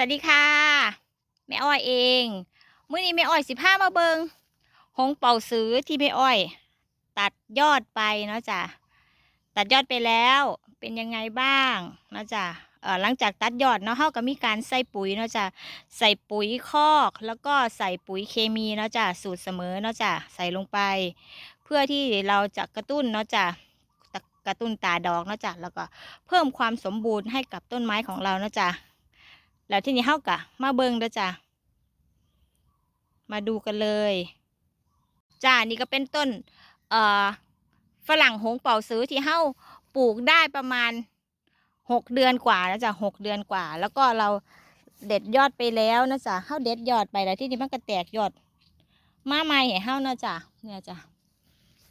สวัสดีค่ะ แม่อ้อยเอง มื้อนี้แม่อ้อยสิพามาเบิงหงเป่าซื้อที่แม่อ้อย ตัดยอดไปเนาะจ้ะตัดยอดไปแล้วเป็นยังไงบ้างเนาะจ้ะเอ่อหลังจากตัดยอดเนาะเฮาก็มีการใส่ปุ๋ยเนาะจ้ะใส่ปุ๋ยคอกแล้วก็ใส่ปุ๋ยเคมีเนาะจ้ะสูตรเสมอเนาะจ้ะใส่ลงไป เพื่อที่เราจะกระตุ้นเนาะจ้ะกระตุ้นตาดอกเนาะจ้ะแล้วก็เพิ่มความสมบูรณ์ให้กับต้นไม้ของเราเนาะจ้ะ แล้วที่นี้เฮากะมาเบิงเด้อจ้ะมาดูกันเลยจ้านี่ก็เป็นต้นเอ่อฝรั่งหงเป่าซื้อที่เฮาปลูกได้ประมาณหกเดือนกว่านะจ๊ะหกเดือนกว่า แล้วก็เราเด็ดยอดไปแล้วนะจ๊ะเฮาเด็ดยอดไปแล้วที่นี้มันก็แตกยอด มาใหม่ให้เฮานะจ๊ะเนี่ยจ้ะ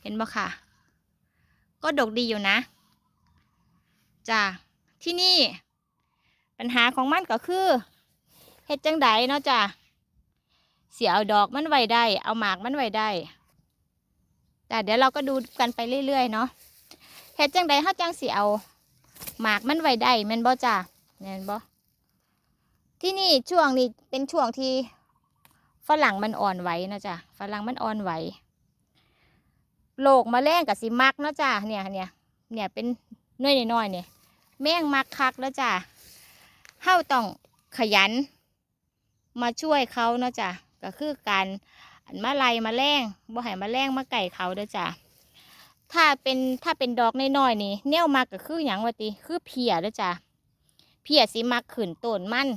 เห็นบ่ค่ะ ก็ดกดีอยู่นะจ้าที่นี่ ปัญหาของมันก็คือเฮ็ดจังใดเนาะจ้ะเสียเอาดอกมันไว้ได้ เอาหมากมันไว้ได้ แต่เดี๋ยวเราก็ดูกันไปเรื่อยๆเนาะเฮ็ดจังใดเฮาจังเสิเอาหมากมันไว้ได้แม่นบ่จ้ะแม่นบ่ที่นี่ช่วงนี้เป็นช่วงที่ฝรั่งมันอ่อนไหวเนาะจ้ะฝรั่งมันอ่อนไหวโรคแมลงกับสิมักเนาะจ้ะเนี่ยเนี่ยเนี่ยเป็นน้อยๆเนี่ยแมงมักคักแล้วจ้ะ ต้องขยัน มาช่วยเขาเนาะจ้ะก็คือการมาไล่มาแรงบ่ให้มาแรงมาไก่เขาเด้อจ้ะถ้าเป็นถ้าเป็นดอกน้อยๆนี่แนวมากก็คือหยังวะติคือเพียเด้อจ้ะเพียสิมักขึ้นต้นมัน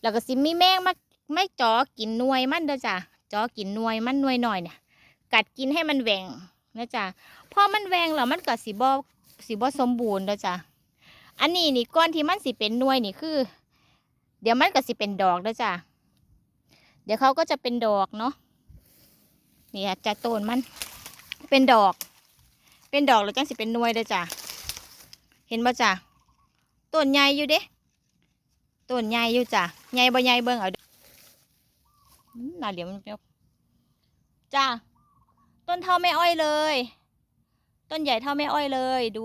แล้วก็สิมีแมงมาไม่จ่อกินนวยมันเด้อจ้ะจ่อกินนวยมันนวยหน่อยเนี่ย กัดกินให้มันแหว่งนะจ้ะพอมันแหว่งแล้วมันก็สิบ่สิบ่สมบูรณ์เด้อจ้ะอันนี้นี่ก้อนที่มันสิเป็นนวยนี่คือ ดี๋ยวมันก็สิเป็นดอกแล้วจ้ะ เดี๋ยวเขาก็จะเป็นดอกเนาะ นี่ค่ะจะต้นมัน เป็นดอก เป็นดอกแล้วจังสิเป็นนวยเด้อจ้ะ เห็นบ่จ้ะ ต้นใหญ่อยู่เด้ ต้นใหญ่อยู่จ้ะ ใหญ่บ่ใหญ่เบิ่งเอาเด้อน่าเหลียวมันเจ้าต้นเท่าแม่อ้อยเลย ต้นใหญ่เท่าแม่อ้อยเลย ดู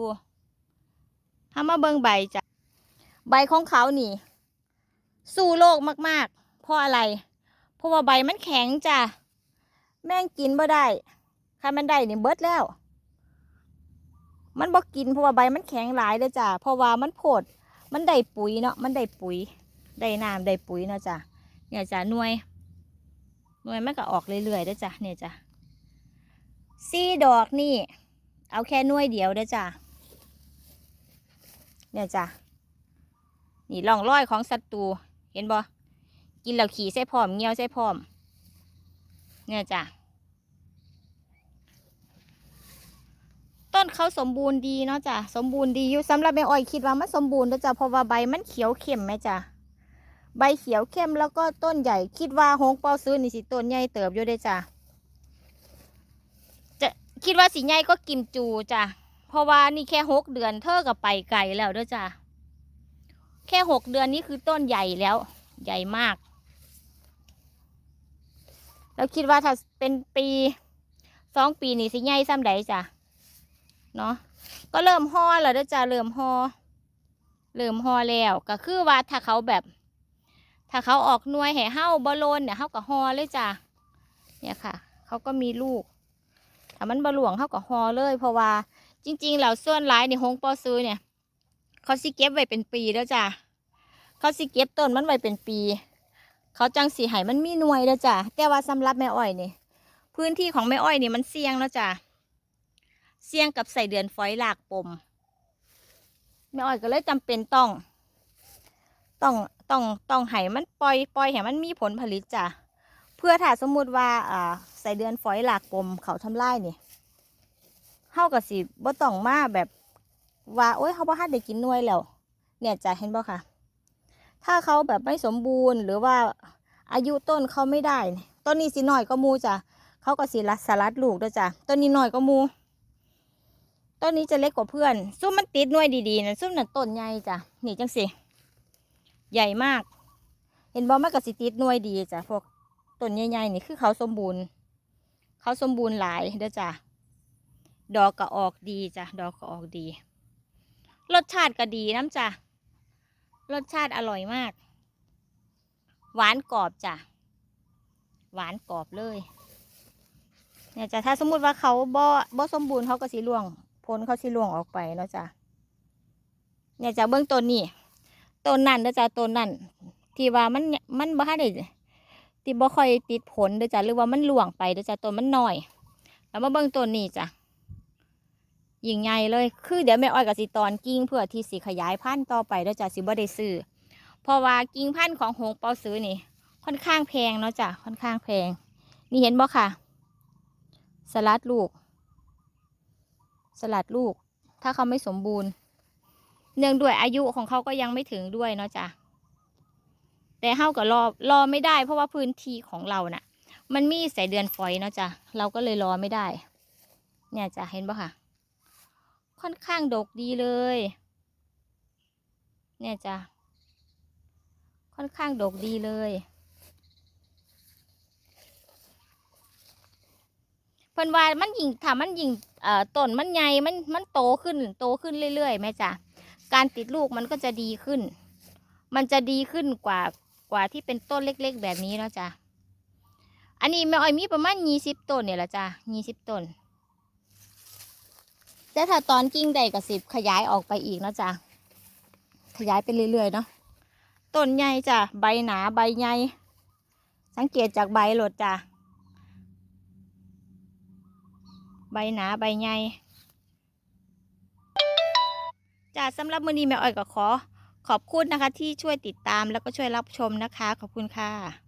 ทามาเบิ่งใบจ้ะ ใบของเขานี่ สู้โลกมากๆ เพราะอะไร เพราะว่าใบมันแข็งจ้ะ แม่งกินบ่ได้ใครมันได้นี่เบิดแล้ว มันบ่กินเพราะว่าใบมันแข็งหลายเลยจ้ะ เพราะว่ามันโผด มันได้ปุ๋ยเนาะ มันได้ปุ๋ย ได้น้ำได้ปุ๋ยเนาะจ้ะ เนี่ยจ้ะหน่วย หน่วยมันก็ออกเรื่อยๆเด้อจ้ะ เนี่ยจ้ะซี่ดอกนี่ เอาแค่หน่วยเดียวเด้จ้ะ เนี่ยจ้ะ นี่ร่องรอยของศัตรู เห็นบ่กินแล้วขี่ใส่พร้อมเงี้ยวใส่พร้อม เนี่ยจ้ะต้นเขาสมบูรณ์ดีเนาะจ้ะสมบูรณ์ดีอยู่สำหรับแม่อ้อยคิดว่ามันสมบูรณ์เด้อจ้ะเพราะว่าใบมันเขียวเข้มไหมจ้ะใบเขียวเข้มแล้วก็ต้นใหญ่คิดว่าหงเปาซื้อนี่สิต้นใหญ่เติบอยู่เด้จ้ะจะคิดว่าสิใหญ่ก็กิมจูจ้ะเพราะว่านี่แค่หกเดือนเธอก็ไปไกลแล้วด้อจ้ะ แค่หกเดือนนี้คือต้นใหญ่แล้ว ใหญ่มาก แล้วคิดว่าถ้าเป็นปีสองปีนี่สิใหญ่ซ้ำใดจ้ะเนาะก็เริ่มห่อแล้วจ้ะเริ่มห่อเริ่มห่อแล้วก็คือว่าถ้าเขาแบบ ถ้าเขาออกนวยให้เห่าบอลลนเนี่ยเห่าก็ห่อเลยจ้ะเนี่ยค่ะ เขาก็มีลูกถ้ามันบหลวงเห่าก็ห่อเลย เพราะว่าจริงๆแล้วส่วนหลายในหงปอซื้อเนี่ย เขาสิเก็บไว้เป็นปีแล้วจ้ะเขาสิเก็บต้นมันไว้เป็นปี เขาจังสีให้มันมีหน่วยแล้วจ้ะแต่ว่าสำหรับแม่อ้อยนี่พื้นที่ของแม่อ้อยนี่มันเสี่ยงแล้วจ้ะเสี่ยงกับใส่เดือนฝอยหลากปมแม่อ้อยก็เลยจำเป็นต้อง ต้องต้องต้องให้มันปล่อยปล่อยให้มันมีผลผลิตจ้ะเพื่อถ้าสมมุติว่าอ่าใส่เดือนฝอยหลากปมเขาทำลายนี่เฮากับสิบ่ต้องมาแบบ ว่าโอ้ยเขาบ่ทันได้กินหน่วยแล้ว เนี่ยจะเห็นบ่ค่ะ ถ้าเขาแบบไม่สมบูรณ์หรือว่าอายุต้นเขาไม่ได้ต้นนี้สิหน่อยก็มูจ้ะเขาก็สิรัดสลัดลูกด้วยจ้ะต้นนี้หน่อยก็มูต้นนี้จะเล็กกว่าเพื่อน ซุ้มมันติดหน่วยดีๆนะซุ้มนั่นต้นใหญ่จ้ะนี่จังสิใหญ่มาก เห็นบ่มันก็สิติดหน่วยดีจ้ะพวกต้นใหญ่ๆนี่คือเขาสมบูรณ์ เขาสมบูรณ์หลายเด้อจ้ะดอกก็ออกดีจ้ะดอกก็ออกดี รสชาติก็ดีน้ำจ้ะรสชาติอร่อยมาก หวานกรอบจ้ะหวานกรอบเลย เนี่ยจ้ะถ้าสมมุติว่าเขาบ่บ่สมบูรณ์เขาก็สิล่วงผลเขาสิล่วงออกไปเนาะจ้ะเนี่ยจ้ะเบื้องต้นนี่ต้นนั่นเด้อจ้ะต้นนั่นที่ว่ามันมันบ่ได้ที่บ่ค่อยติดผลเด้อจ้ะหรือว่ามันล่วงไปเด้อจ้ะต้นมันหน้อย แล้วมาเบื้องต้นนี่จ้ะ ยิ่งใหญ่เลย คือเดี๋ยวแม่อ้อยกับสิตอนกิ่งเพื่อที่สิขยายพันธุ์ต่อไปเด้อจ้ะสิบ่ได้ซื้อเพราะว่ากิ่งพันธุ์ของหงเปาซื้อนี่ ค่อนข้างแพงเนาะจ้ะค่อนข้างแพง นี่เห็นบ่ค่ะ สลัดลูก สลัดลูก ถ้าเขาไม่สมบูรณ์ เนื่องด้วยอายุของเขาก็ยังไม่ถึงด้วยเนาะจ้ะแต่เฮาก็รอรอไม่ได้ เพราะว่าพื้นที่ของเราน่ะ มันมีสายเดือนฝอยเนาะจ้ะเราก็เลยรอไม่ได้ เนี่ยจ้ะเห็นบ่ค่ะ ค่อนข้างดกดีเลย เนี่ยจ้ะ ค่อนข้างดกดีเลยเพิ่นว่ามันยิงถ้ามันยิงเอ่อต้นมันใหญ่มันมันโตขึ้นโตขึ้นเรื่อยๆแม่จ้ะการติดลูกมันก็จะดีขึ้น มันจะดีขึ้นกว่ากว่าที่เป็นต้นเล็ก ๆ แบบนี้เนาะจ้ะอันนี้แม่อ้อยมีประมาณยี่สิบต้นเนี่ยแหละจ้ะยี่สิบต้น แต่ถ้าตอนกิ่งใดก็สิบขยายออกไปอีกเนาะจ้ะขยายไปเรื่อยๆเนาะต้นใหญ่จ้ะใบหนาใบใหญ่สังเกตจากใบโหลดจ้ะใบหนาใบใหญ่จ้ะสำหรับมือนี้แม่อ้อยก็ขอขอบคุณนะคะที่ช่วยติดตามแล้วก็ช่วยรับชมนะคะ ขอบคุณค่ะ